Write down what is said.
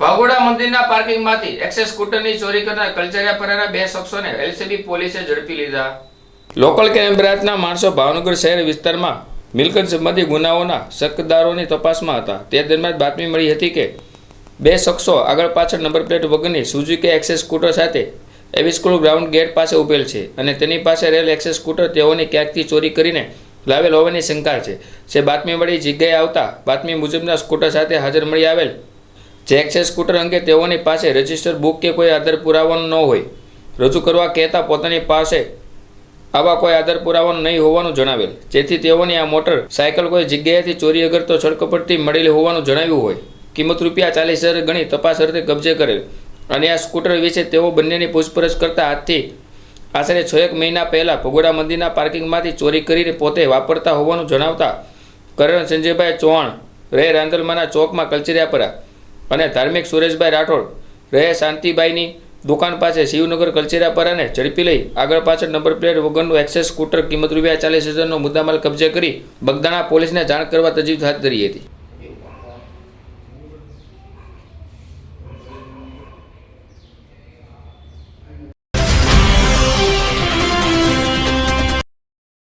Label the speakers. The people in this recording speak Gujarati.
Speaker 1: ભાગોડા મંદિરના પાર્કિંગમાંથી એક્સેસ સ્કૂટરની ચોરી કરનાર કલ્ચરિયાપરાના બે શખ્સોને એલસીબી પોલીસે ઝડપી લીધા. લોકલ ક્રાઇમ માણસો ભાવનગર શહેર વિસ્તારમાં મિલકત સંબંધી ગુનાઓના શકદારોની તપાસમાં હતા. તે દરમિયાન બાતમી મળી હતી કે બે શખ્સો આગળ પાછળ નંબર પ્લેટ વગરની સુઝુકી એક્સેસ સ્કૂટર સાથે એવી સ્કૂલ ગ્રાઉન્ડ ગેટ પાસે ઉભેલ છે અને તેની પાસે રહેલ એક્સેસ સ્કૂટર તેઓની ક્યાંકથી ચોરી કરીને લાવેલ હોવાની શંકા છે. જે બાતમી મળી જગ્યાએ આવતા બાતમી મુજબના સ્કૂટર સાથે હાજર મળી આવેલ જે એક્સેસ સ્કૂટર અંગે તેઓની પાસે રજિસ્ટર બુક કે કોઈ આધાર પુરાવાનો ન હોય. રજૂ કરવા કહેતા પોતાની પાસે આવા કોઈ આધાર પુરાવાનો નહીં હોવાનું જણાવેલ. જેથી તેઓની આ મોટર સાયકલ કોઈ જગ્યાએથી ચોરી અગર તો છડકપટથી મળેલી હોવાનું જણાવ્યું હોય. કિંમત રૂપિયા ચાલીસ હજાર ગણી તપાસ અર્થે કબજે કરેલ. અને આ સ્કૂટર વિશે તેઓ બંનેની પૂછપરછ કરતા હાથથી આશરે છ એક મહિના પહેલાં ભગોડા મંદિરના પાર્કિંગમાંથી ચોરી કરીને પોતે વાપરતા હોવાનું જણાવતા કરણ સંજયભાઈ ચૌહાણ રે રાંદલમાના ચોકમાં કલ્ચરિયાપરા અને ધાર્મિક સુરેશભાઈ રાઠોડ રહે શાંતિબાઈની દુકાન પાસે શિવનગર કલચેરાપરાને ઝડપી લઈ આગળ પાછળ નંબર પ્લેટ વગરનું એક્સેસ સ્કૂટર કિંમત રૂપિયા ચાલીસ હજારનો મુદ્દામાલ કબજે કરી બગદાણા પોલીસને જાણ કરવા તજવીજ હાથ ધરી હતી.